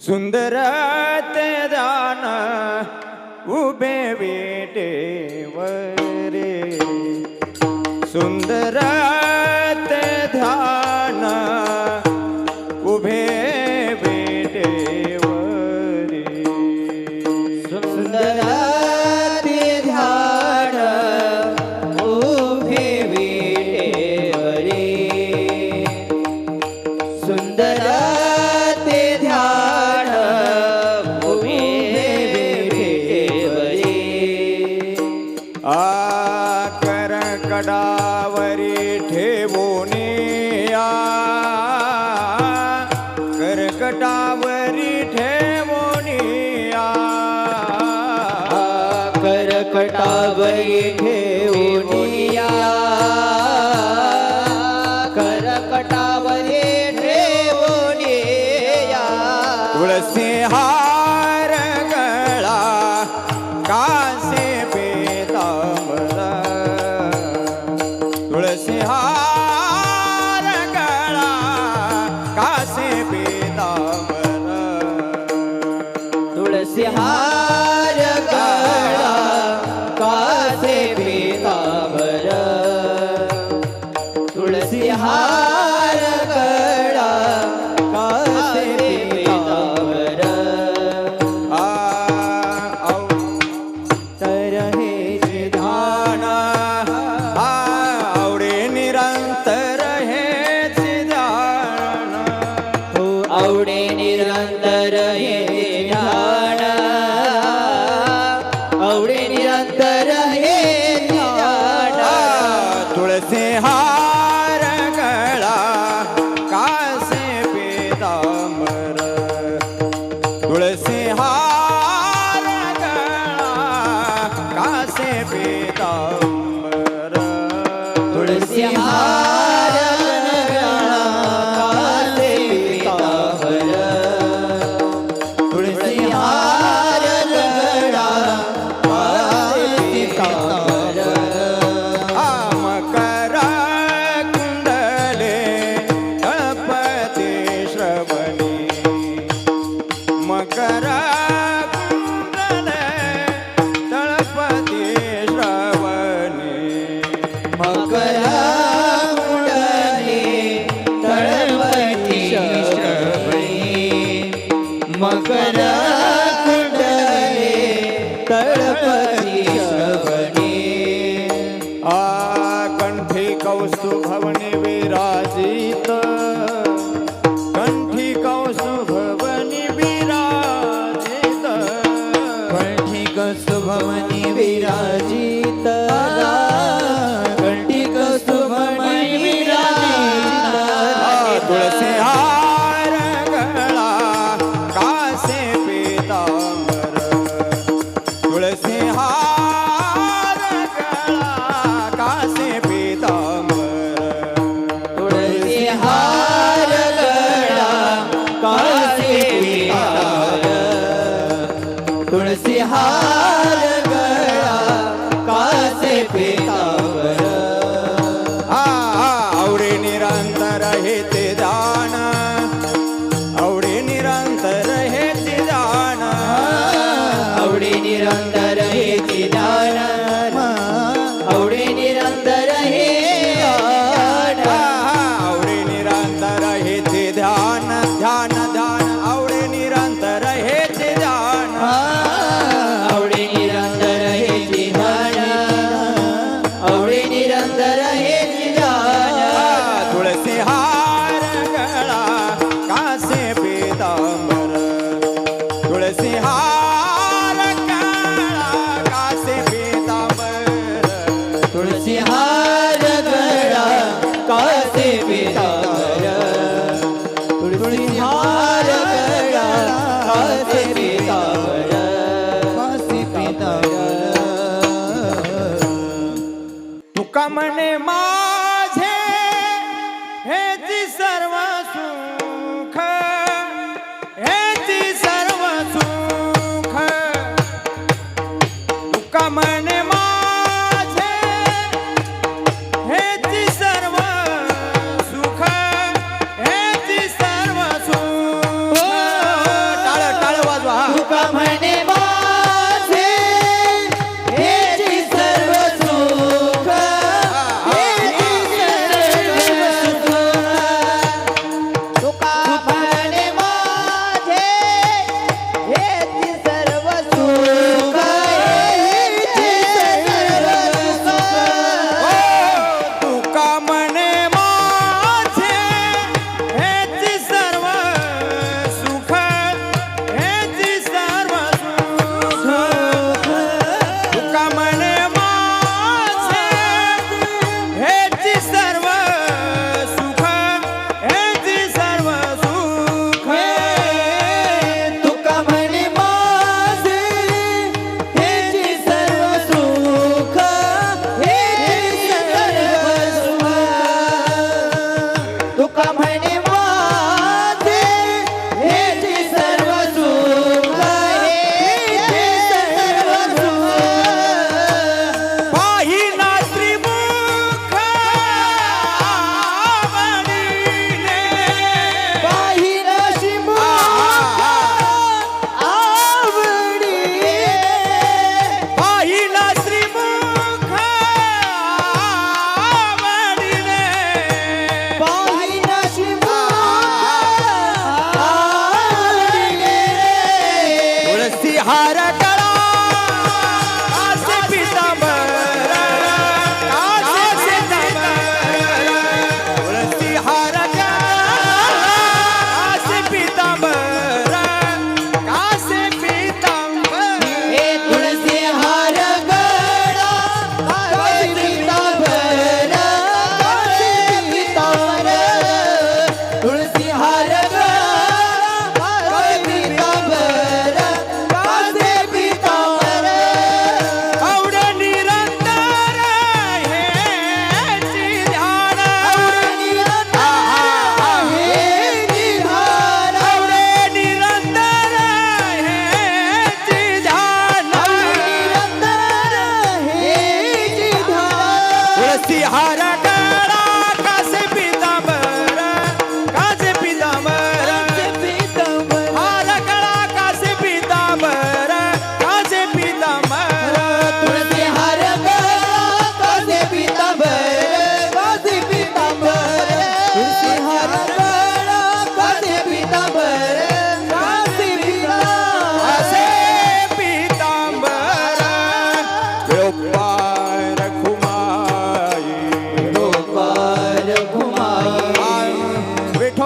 சுந்தரத்தை தான உபே வீட்டே வரே. சுந்தரா बैठे घेऊन या. करकटावरे ठेवून या. तुळसी गळा का नृसिंहा स्वप्ने विराजित। कंठी कौसुभवनी विराजित। कंठी कौसुभवनी विराजित। कंठी कौसुभवनी विराजित। तुळसी ध्यान ध्यान आवडे निरंतर हे ध्यान. आवडे निरंतर हेच ध्यान. आवडे निरंतर हेच ध्यान. तुळसी हार गळा कासे पितांबर તમને મા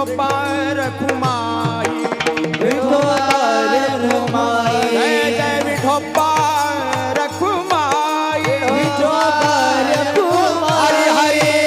પર ઘુમાઈ વિઠો પર ઘુમાઈ જય જય વિઠો પર ઘુમાઈ વિઠો પર ઘુમાઈ હરિ હરિ